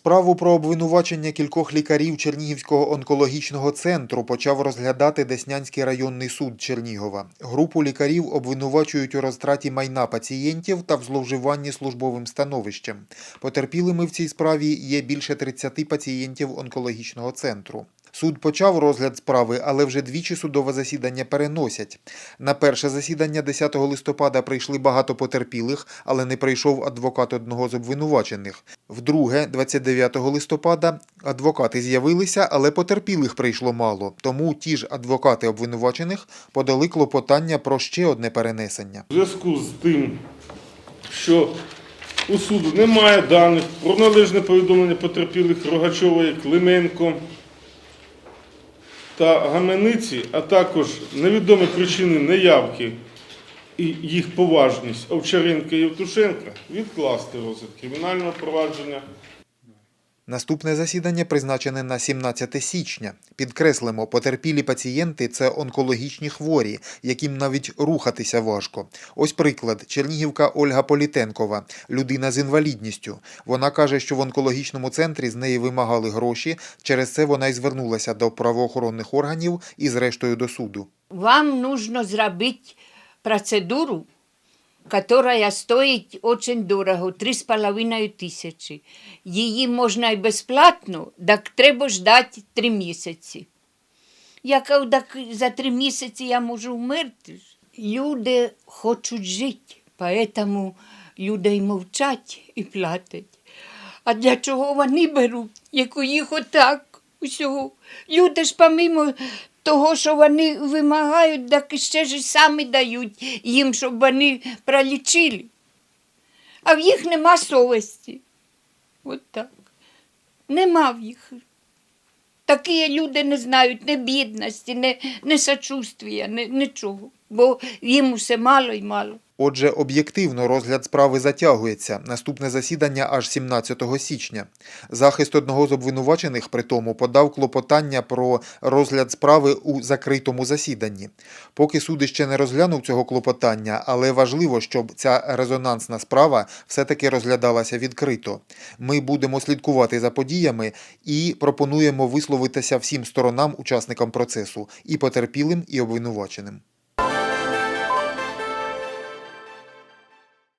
Справу про обвинувачення кількох лікарів Чернігівського онкологічного центру почав розглядати Деснянський районний суд Чернігова. Групу лікарів обвинувачують у розтраті майна пацієнтів та в зловживанні службовим становищем. Потерпілими в цій справі є більше 30 пацієнтів онкологічного центру. Суд почав розгляд справи, але вже двічі судове засідання переносять. На перше засідання 10 листопада прийшли багато потерпілих, але не прийшов адвокат одного з обвинувачених. Вдруге, 29 листопада, адвокати з'явилися, але потерпілих прийшло мало. Тому ті ж адвокати обвинувачених подали клопотання про ще одне перенесення. У зв'язку з тим, що у суду немає даних про належне повідомлення потерпілих Рогачової, Клименко та Гамениці, а також невідомі причини неявки і їх поважність Овчаренка і Євтушенка, відкласти розгляд кримінального провадження Наступне засідання призначене на 17 січня. Підкреслимо, потерпілі пацієнти це онкологічні хворі, яким навіть рухатися важко. Ось приклад: Чернігівка Ольга Політенкова, людина з інвалідністю. Вона каже, що в онкологічному центрі з неї вимагали гроші. Через це вона й звернулася до правоохоронних органів і, зрештою, до суду. Вам нужно зробити процедуру, которая стоїть очень дорого, 3,5 тисячі. Її можна і безплатно, так треба ждати 3 місяці. Я кажу, так за 3 місяці я можу вмерти. Люди хочуть жити, поэтому люди й мовчать і платять. А для чого вони беруть, як у їх отак усього? Люди ж помимо того, що вони вимагають, так ще ж самі дають їм, щоб вони пролічили. А в їх нема совісті. От так. Нема в їх. Такі люди не знають ні бідності, ні, ні сочувствия, ні, нічого. Бо їм усе мало і мало. Отже, об'єктивно розгляд справи затягується. Наступне засідання аж 17 січня. Захист одного з обвинувачених при тому подав клопотання про розгляд справи у закритому засіданні. Поки суд ще не розглянув цього клопотання, але важливо, щоб ця резонансна справа все-таки розглядалася відкрито. Ми будемо слідкувати за подіями і пропонуємо висловитися всім сторонам, учасникам процесу, і потерпілим, і обвинуваченим.